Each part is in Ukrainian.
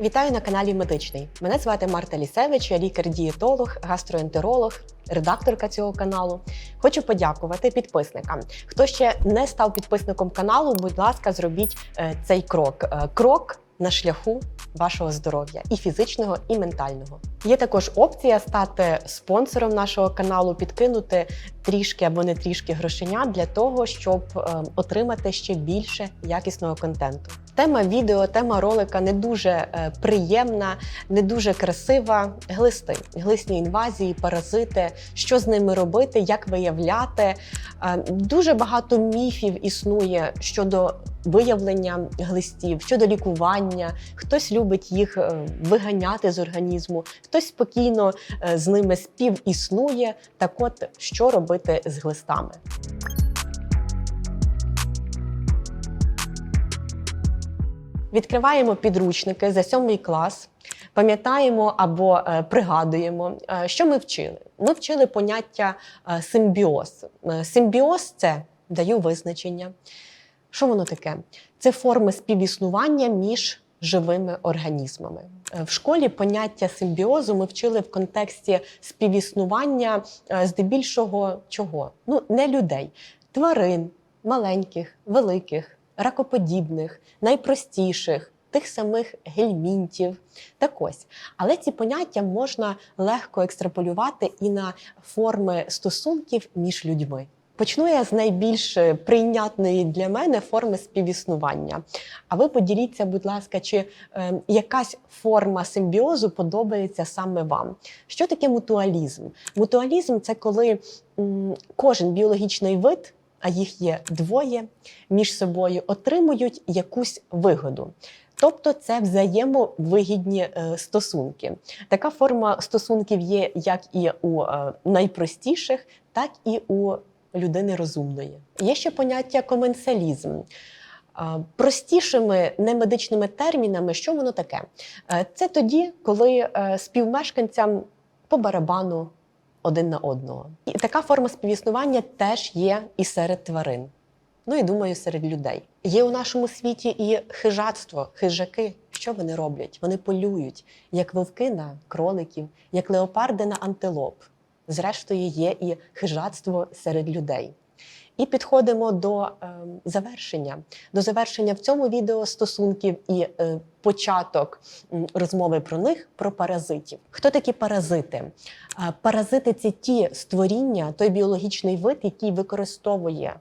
Вітаю на каналі Медичний. Мене звати Марта Лісевич, я лікар-дієтолог, гастроентеролог, редакторка цього каналу. Хочу подякувати підписникам. Хто ще не став підписником каналу, будь ласка, зробіть е, цей крок. Е, крок на шляху вашого здоров'я і фізичного, і ментального. Є також опція стати спонсором нашого каналу, підкинути трішки або не трішки грошенят для того, щоб е, отримати ще більше якісного контенту. Тема відео, тема ролика не дуже е, приємна, не дуже красива. Глисти, глисні інвазії, паразити, що з ними робити, як виявляти. Е, Дуже багато міфів існує щодо виявлення глистів, щодо лікування. Хтось любить їх е, виганяти з організму, хтось спокійно з ними співіснує. Так от, що робити з глистами? Відкриваємо підручники за сьомий клас, пам'ятаємо або е, пригадуємо, е, що ми вчили. Ми вчили поняття е, симбіоз. Симбіоз це даю визначення. Що воно таке? Це форми співіснування між живими організмами. В школі поняття симбіозу ми вчили в контексті співіснування здебільшого чого? Ну, не людей, тварин, маленьких, великих, ракоподібних, найпростіших. Тих самих гельмінтів. Так ось, але ці поняття можна легко екстраполювати і на форми стосунків між людьми. Почну я з найбільш прийнятної для мене форми співіснування. А ви поділіться, будь ласка, чи е, якась форма симбіозу подобається саме вам? Що таке мутуалізм? Мутуалізм це коли м, кожен біологічний вид, а їх є двоє, між собою отримують якусь вигоду. Тобто це взаємовигідні е, стосунки. Така форма стосунків є як і у е, найпростіших, так і у людини розумної. Є ще поняття коменсалізм. А, Простішими немедичними термінами, що воно таке? Е, Це тоді, коли е, співмешканцям по барабану один на одного. І така форма співіснування теж є і серед тварин. Ну і думаю, серед людей. Є у нашому світі і хижацтво, хижаки. Що вони роблять? Вони полюють, як вовки на кроликів, як леопарди на антилоп. Зрештою, є і хижацтво серед людей. І підходимо до е, завершення. До завершення в цьому відео стосунків і е, початок розмови про них, про паразитів. Хто такі паразити? Паразити це ті створіння, той біологічний вид, який використовує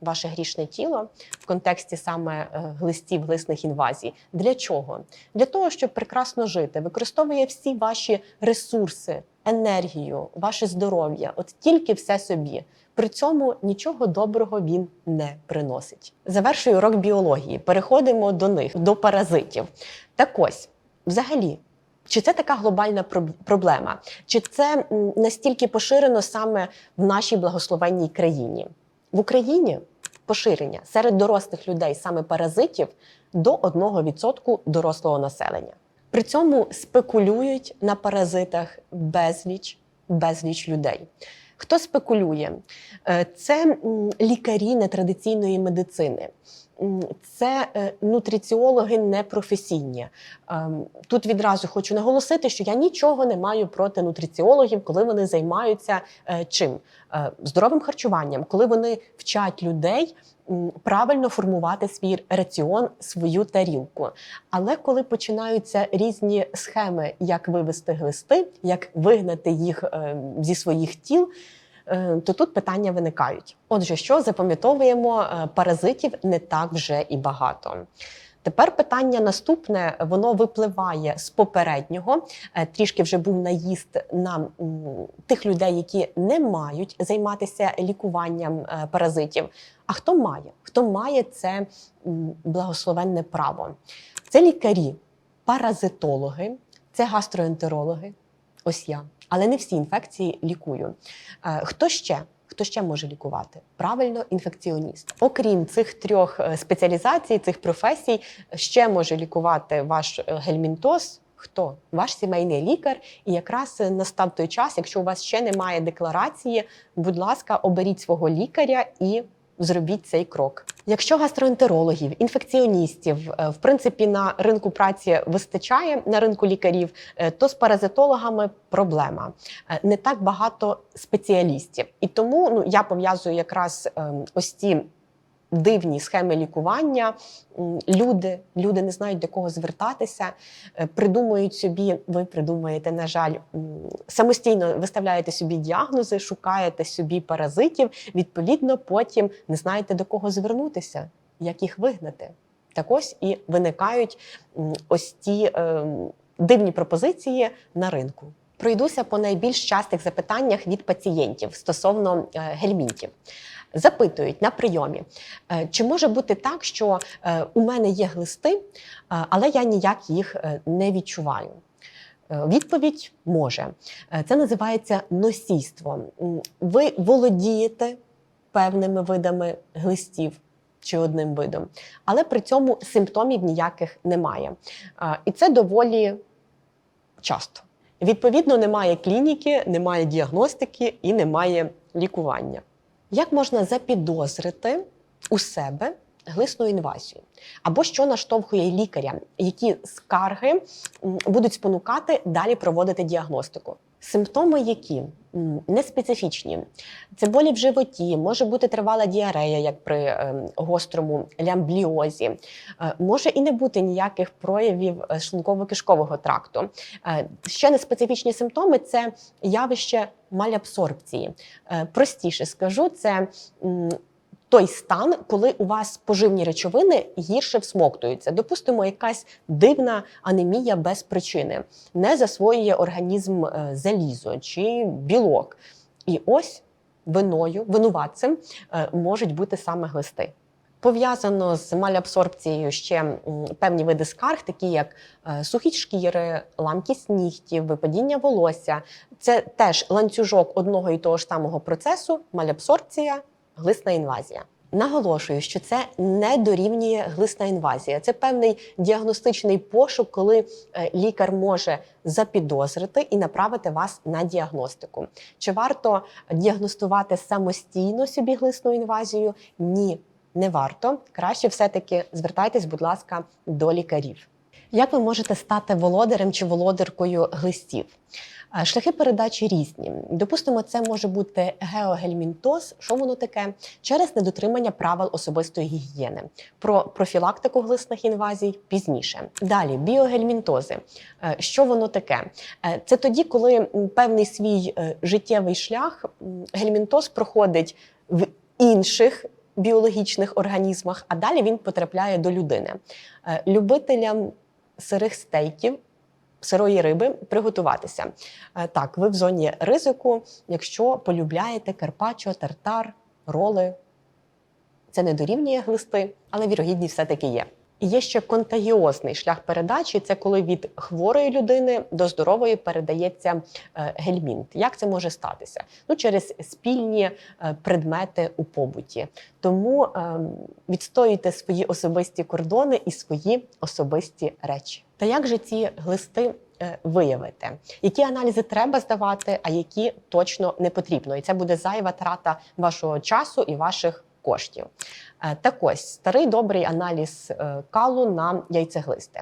ваше грішне тіло в контексті саме е, глистів, глисних інвазій. Для чого? Для того, щоб прекрасно жити, використовує всі ваші ресурси, енергію, ваше здоров'я, от тільки все собі. При цьому нічого доброго він не приносить. Завершую урок біології. Переходимо до них, до паразитів. Так ось, взагалі, чи це така глобальна проб- проблема? Чи це настільки поширено саме в нашій благословенній країні? В Україні поширення серед дорослих людей саме паразитів до 1% дорослого населення. При цьому спекулюють на паразитах безліч, безліч людей. Хто спекулює? Е, Це лікарі нетрадиційної медицини. Це е, нутриціологи непрофесійні. Ем, Тут відразу хочу наголосити, що я нічого не маю проти нутриціологів, коли вони займаються е, чим? Е, Здоровим харчуванням, коли вони вчать людей правильно формувати свій раціон, свою тарілку. Але коли починаються різні схеми, як вивести глисти, як вигнати їх е, зі своїх тіл. Е, То тут питання виникають. Отже, що запам'ятовуємо, е, паразитів не так вже і багато. Тепер питання наступне, воно випливає з попереднього. Е, Трішки вже був наїзд на тих людей, які не мають займатися лікуванням паразитів. А хто має? Хто має це благословенне право? Це лікарі, паразитологи, це гастроентерологи. Ось я. Але не всі інфекції лікую. Е, Хто ще? Хто ще може лікувати? Правильно, інфекціоніст. Окрім цих трьох е, спеціалізацій, цих професій, ще може лікувати ваш е, гельмінтоз. Хто? Ваш сімейний лікар. І якраз настав той час, якщо у вас ще немає декларації, будь ласка, оберіть свого лікаря і зробіть цей крок. Якщо гастроентерологів, інфекціоністів, е, в принципі, на ринку праці вистачає на ринку лікарів, е, то з паразитологами проблема. Е, Не так багато спеціалістів. І тому ну, я пов'язую якраз ем, ось ці дивні схеми лікування. Люди, люди не знають до кого звертатися, е, придумують собі, ви придумаєте, на жаль, самостійно виставляєте собі діагнози, шукаєте собі паразитів, відповідно, потім не знаєте до кого звернутися, як їх вигнати. Так ось і виникають ось ті е, дивні пропозиції на ринку. Пройдуся по найбільш частих запитаннях від пацієнтів стосовно е, гельмінтів. Запитують на прийомі, е, чи може бути так, що е, у мене є глисти, але я ніяк їх не відчуваю. Відповідь може. Це називається носійство. Ви володієте певними видами глистів чи одним видом, але при цьому симптомів ніяких немає. І це доволі часто. Відповідно, немає клініки, немає діагностики і немає лікування. Як можна запідозрити у себе глисну інвазію? Або що наштовхує лікаря, які скарги будуть спонукати далі проводити діагностику? Симптоми, які неспецифічні, це болі в животі, може бути тривала діарея, як при ем, гострому лямбліозі, Е, може і не бути ніяких проявів е, шлунково-кишкового тракту. Е, Ще неспецифічні симптоми це явище малябсорбції. Простіше скажу, це той стан, коли у вас поживні речовини гірше всмоктуються. Допустимо, якась дивна анемія без причини, не засвоює організм е, залізо чи білок. І ось виною, винуватцем е, можуть бути саме глисти. Пов'язано з малябсорбцією ще певні види скарг, такі як е, сухі шкіри, ламкість нігтів, випадіння волосся. Це теж ланцюжок одного і того ж самого процесу малябсорбція, глисна інвазія. Наголошую, що це не дорівнює глисна інвазія. Це певний діагностичний пошук, коли е, лікар може запідозрити і направити вас на діагностику. Чи варто діагностувати самостійно собі глисну інвазію? Ні, не варто. Краще все-таки звертайтесь, будь ласка, до лікарів. Як ви можете стати володарем чи володаркою глистів? Е, Шляхи передачі різні. Допустимо, це може бути геогельмінтоз. Що воно таке? Через недотримання правил особистої гігієни. Про профілактику глисних інвазій пізніше. Далі біогельмінтози. Е, Що воно таке? Е, Це тоді, коли певний свій життєвий шлях гельмінтоз проходить в інших біологічних організмах, а далі він потрапляє до людини. Любителям сирих стейків. Сирої риби приготуватися. Е, Так, ви в зоні ризику, якщо полюбляєте карпаччо, тартар, роли. Це не дорівнює глисти, але вірогідність все-таки є. Є ще контагіозний шлях передачі це коли від хворої людини до здорової передається е, гельмінт. Як це може статися? Ну, через спільні е, предмети у побуті. Тому ем, відстоюйте свої особисті кордони і свої особисті речі. Та як же ці глисти е, виявити? Які аналізи треба здавати, а які точно не потрібно? І це буде зайва трата вашого часу і ваших коштів. Е, Так ось старий добрий аналіз е, калу на яйцеглисти.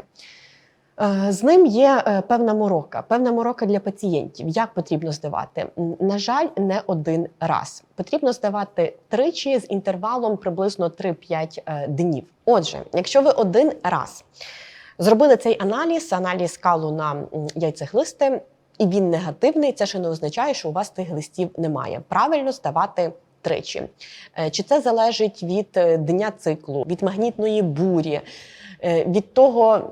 Е, З ним є е, певна морока, певна морока для пацієнтів. Як потрібно здавати? На жаль, не один раз. Потрібно здавати тричі з інтервалом приблизно 3-5 е, днів. Отже, якщо ви один раз зробили цей аналіз, аналіз калу на м, яйцеглисти, і він негативний, це ще не означає, що у вас тих глистів немає. Правильно здавати тричі. Е, Чи це залежить від е, дня циклу, від магнітної бурі, е, від того,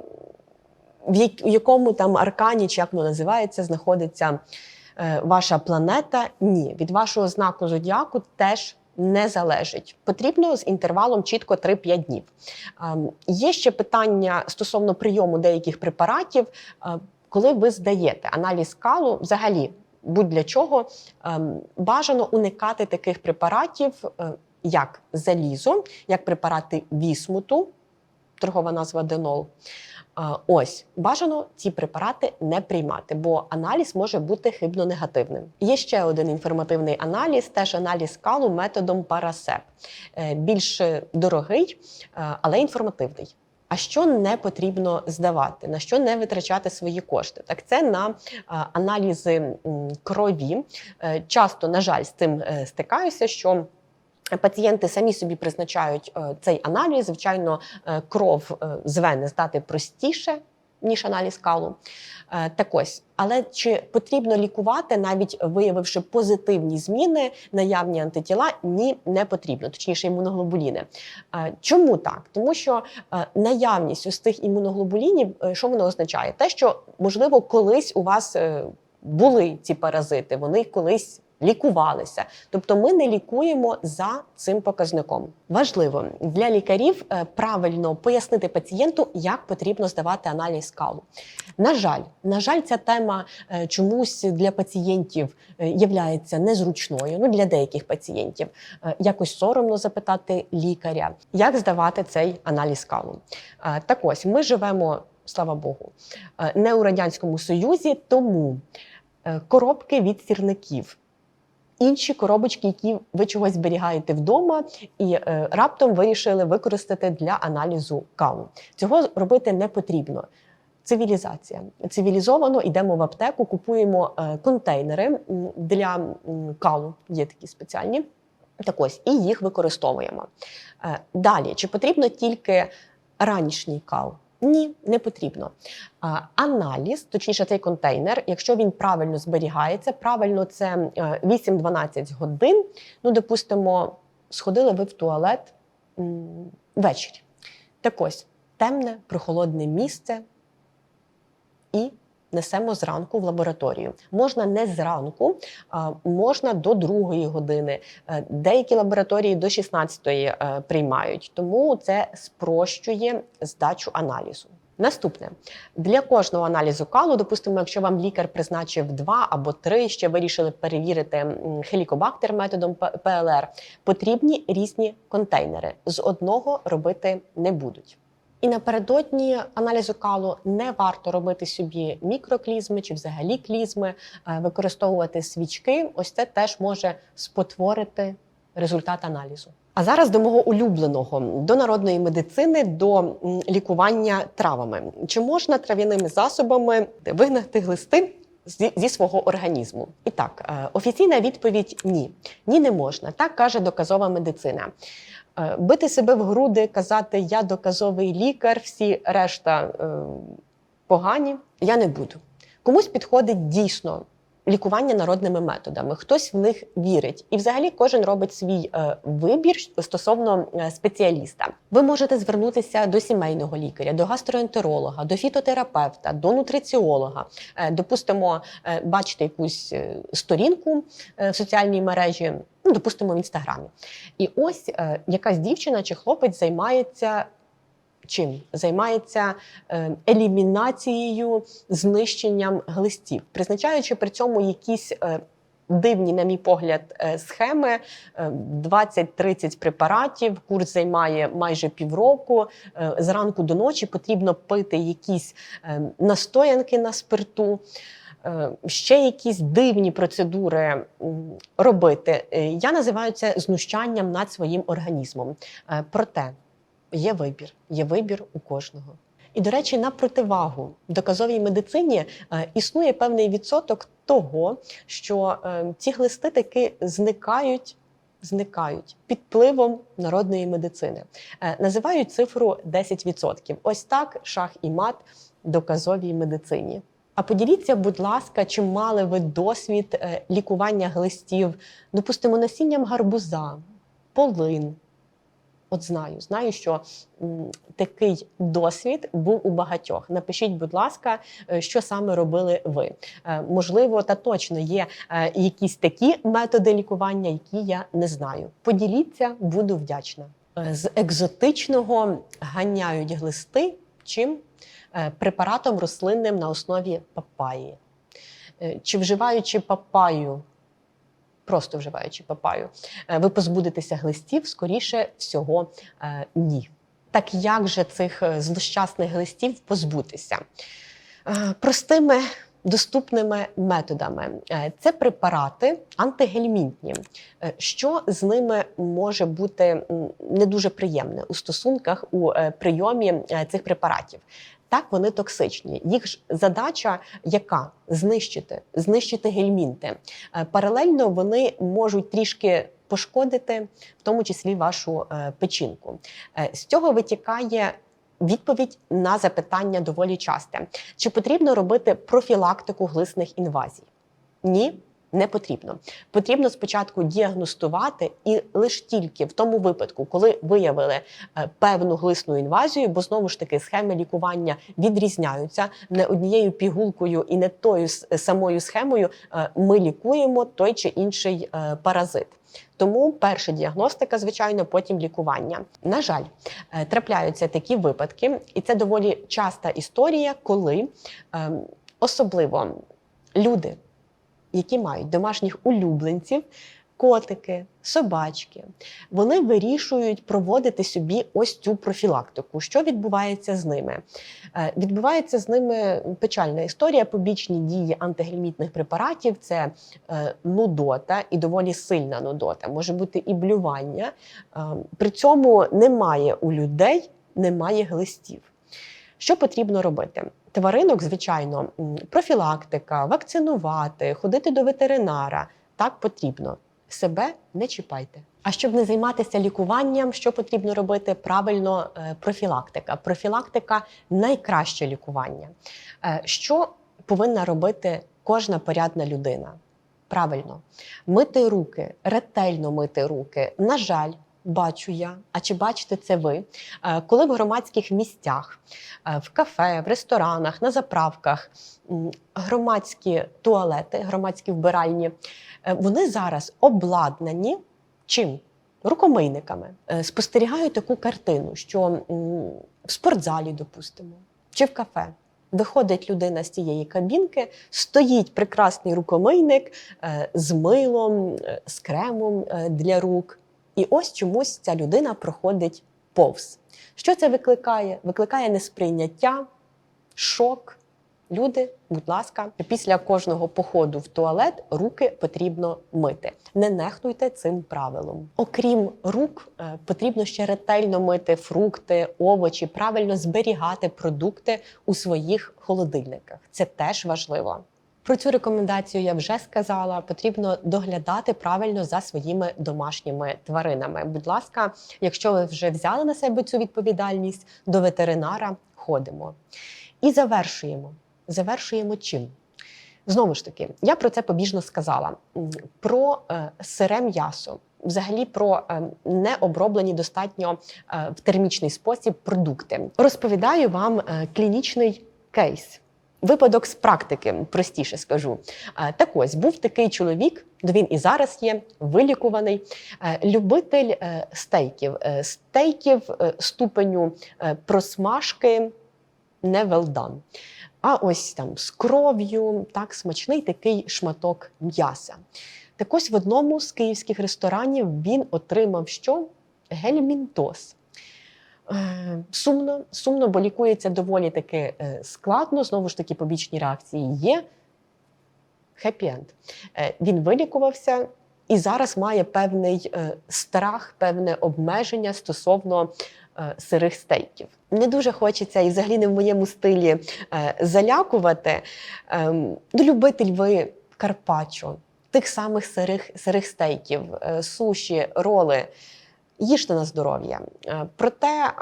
в якому там аркані, чи як воно називається, знаходиться ваша планета? Ні, від вашого знаку зодіаку теж не залежить. Потрібно з інтервалом чітко 3-5 днів. Ем, Є ще питання стосовно прийому деяких препаратів, коли ви здаєте аналіз калу, взагалі будь-для чого ем, бажано уникати таких препаратів, е, як залізо, як препарати вісмуту, торгова назва денол. Ось бажано ці препарати не приймати, бо аналіз може бути хибно негативним. Є ще один інформативний аналіз, теж аналіз калу методом Парасеп. Е, Більш дорогий, е, але інформативний. А що не потрібно здавати, на що не витрачати свої кошти? Так це на аналізи крові. Е, Часто, на жаль, з цим е, стикаюся, що Пацієнти самі собі призначають е, цей аналіз. Звичайно, кров з вени здати простіше, ніж аналіз калу. Е, Так ось, але чи потрібно лікувати, навіть виявивши позитивні зміни, наявні антитіла? Ні, не потрібно, точніше, імуноглобуліни. Е, Чому так? Тому що е, наявність ось тих імуноглобулінів, що воно означає? Те, що можливо колись у вас були ці паразити, вони колись лікувалися. Тобто ми не лікуємо за цим показником. Важливо для лікарів е, правильно пояснити пацієнту, як потрібно здавати аналіз калу. На жаль, на жаль, ця тема е, чомусь для пацієнтів е, являється незручною. Ну для деяких пацієнтів якось соромно запитати лікаря, як здавати цей аналіз калу. Так ось ми живемо, слава Богу, не у радянському союзі, тому коробки від сірників. Інші коробочки, які ви чогось зберігаєте вдома, і е, раптом вирішили використати для аналізу калу. Цього робити не потрібно. Цивілізація. Цивілізовано йдемо в аптеку, купуємо е, контейнери для калу, є такі спеціальні. Так ось, і їх використовуємо. Е, Далі, чи потрібно тільки ранішній кал? Ні, не потрібно. Аналіз, точніше, цей контейнер, якщо він правильно зберігається, правильно це е, 8-12 годин. Ну, допустимо, сходили ви в туалет ввечері. Так ось темне, прохолодне місце і несемо зранку в лабораторію. Можна не зранку, а можна до другої години. Е, Деякі лабораторії до 16-ї е, приймають, тому це спрощує здачу аналізу. Наступне для кожного аналізу калу, допустимо, якщо вам лікар призначив два або три, ще вирішили перевірити хелікобактер методом ПЛР, потрібні різні контейнери. З одного робити не будуть. І напередодні аналізу калу не варто робити собі мікроклізми чи взагалі клізми, е, використовувати свічки. Ось це теж може спотворити результат аналізу. А зараз до мого улюбленого до народної медицини, до лікування травами. Чи можна трав'яними засобами вигнати глисти? Зі, свого організму. І так, е, офіційна відповідь ні. Ні, не можна. Так каже доказова медицина. Е, Бити себе в груди, казати я доказовий лікар, всі решта е, погані. Я не буду. Комусь підходить дійсно лікування народними методами, хтось в них вірить, і взагалі кожен робить свій е, вибір стосовно спеціаліста. Ви можете звернутися до сімейного лікаря, до гастроентеролога, до фітотерапевта, до нутриціолога. Допустимо, бачите якусь сторінку в соціальній мережі, ну допустимо в інстаграмі. І ось е, якась дівчина чи хлопець займається. Чим займається е, елімінацією, знищенням глистів, призначаючи при цьому якісь е, дивні, на мій погляд, е, схеми: е, 20-30 препаратів. Курс займає майже півроку. Зранку до ночі потрібно пити якісь настоянки на спирту. Е, Ще якісь дивні процедури робити. Е, Я називаю це знущанням над своїм організмом. Е, Проте є вибір, є вибір у кожного. І, до речі, на противагу доказовій медицині існує певний відсоток того, що ці глисти таки зникають. Зникають під впливом народної медицини. Називають цифру 10%. Ось так шах і мат доказовій медицині. А поділіться, будь ласка, чи мали ви досвід е, лікування глистів, допустимо, насінням гарбуза, полин, От знаю, знаю, що такий досвід був у багатьох. Напишіть, будь ласка, е, що саме робили ви. Е, можливо, та точно є якісь такі методи лікування, які я не знаю. Поділіться, буду вдячна. З екзотичного ганяють глисти чим препаратом рослинним на основі папаї. Е, Чи вживаючи папаю, просто вживаючи папаю, е, ви позбудетеся глистів, скоріше всього, е, ні. Так як же цих е, злощасних глистів позбутися? Е, Простими доступними методами Е, це препарати антигельмінтні. Е, Що з ними може бути не дуже приємне у стосунках у е, прийомі е, цих препаратів? Так, вони токсичні. Їх ж задача яка знищити, знищити гельмінти. Е, Паралельно вони можуть трішки пошкодити, в тому числі вашу е, печінку. Е, З цього витікає відповідь на запитання доволі часте: чи потрібно робити профілактику глисних інвазій? Ні. Не потрібно. Потрібно спочатку діагностувати і лише тільки в тому випадку, коли виявили е, певну глисну інвазію, бо знову ж таки схеми лікування відрізняються не однією пігулкою і не тою самою схемою. е, Ми лікуємо той чи інший е, паразит. Тому перша діагностика, звичайно, потім лікування. На жаль, трапляються такі випадки, і це доволі часта історія, коли ем, особливо люди, які мають домашніх улюбленців, котики, собачки, вони вирішують проводити собі ось цю профілактику. Що відбувається з ними? Е, Відбувається з ними печальна історія. Побічні дії антигельмітних препаратів це е, нудота і доволі сильна нудота. Може бути і блювання. Е, При цьому немає у людей, немає глистів. Що потрібно робити? Тваринок, звичайно, профілактика, вакцинувати, ходити до ветеринара. Так потрібно. Себе не чіпайте. А щоб не займатися лікуванням, що потрібно робити? Правильно, е, профілактика. Профілактика найкраще лікування. Е, Що повинна робити кожна порядна людина? Правильно, мити руки, ретельно мити руки. На жаль, бачу я. А чи бачите це ви? Е, Коли в громадських місцях, е, в кафе, в ресторанах, на заправках громадські туалети, громадські вбиральні, е, вони зараз обладнані чим? Рукомийниками. Спостерігаю таку картину, що в спортзалі, допустимо, чи в кафе. Виходить людина з цієї кабінки, стоїть прекрасний рукомийник з милом, з кремом для рук. І ось чомусь ця людина проходить повз. Що це викликає? Викликає несприйняття, шок. Люди, будь ласка, після кожного походу в туалет руки потрібно мити. Не нехтуйте цим правилом. Окрім рук, е, потрібно ще ретельно мити фрукти, овочі, правильно зберігати продукти у своїх холодильниках. Це теж важливо. Про цю рекомендацію я вже сказала. Потрібно доглядати правильно за своїми домашніми тваринами. Будь ласка, якщо ви вже взяли на себе цю відповідальність, до ветеринара ходимо. І завершуємо. Завершуємо чим? Знову ж таки, я про це побіжно сказала: про е, сире м'ясо, взагалі про е, необроблені достатньо е, в термічний спосіб продукти. Розповідаю вам е, клінічний кейс. Випадок з практики, простіше скажу. Е, Так ось був такий чоловік, він і зараз є вилікуваний, е, любитель е, стейків, стейків ступеню просмажки не done. А ось там з кров'ю, так смачний такий шматок м'яса. Так ось в одному з київських ресторанів він отримав що? Гельмінтоз. Е, Сумно, сумно, бо лікується доволі таки е, складно. Знову ж таки, побічні реакції є. Хеппі-енд. Він вилікувався і зараз має певний е, страх, певне обмеження стосовно сирих стейків. Не дуже хочеться і взагалі не в моєму стилі залякувати. Ем, Ну, любитель ви карпаччо, тих самих сирих, сирих стейків, суші, роли. Їжте на здоров'я. Е, Проте е,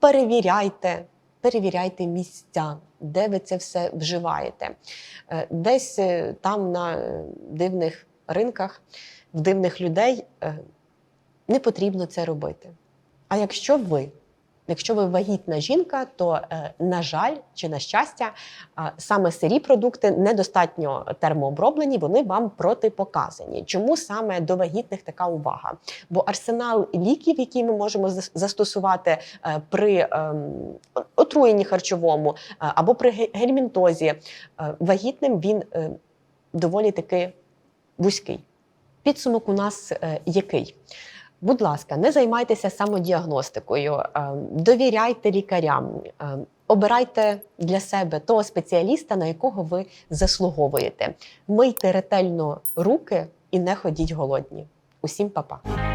перевіряйте, перевіряйте місця, де ви це все вживаєте. Е, Десь там на дивних ринках, в дивних людей не потрібно це робити. А якщо ви, якщо ви вагітна жінка, то, е, на жаль, чи на щастя, саме сирі продукти недостатньо термооброблені, вони вам протипоказані. Чому саме до вагітних така увага? Бо арсенал ліків, які ми можемо застосувати е, при ем, отруєнні харчовому е, або при ге- гельмінтозі, вагітним він доволі таки вузький. Підсумок у нас який? Будь ласка, не займайтеся самодіагностикою, е, довіряйте лікарям, е, обирайте для себе того спеціаліста, на якого ви заслуговуєте. Мийте ретельно руки і не ходіть голодні. Усім па-па!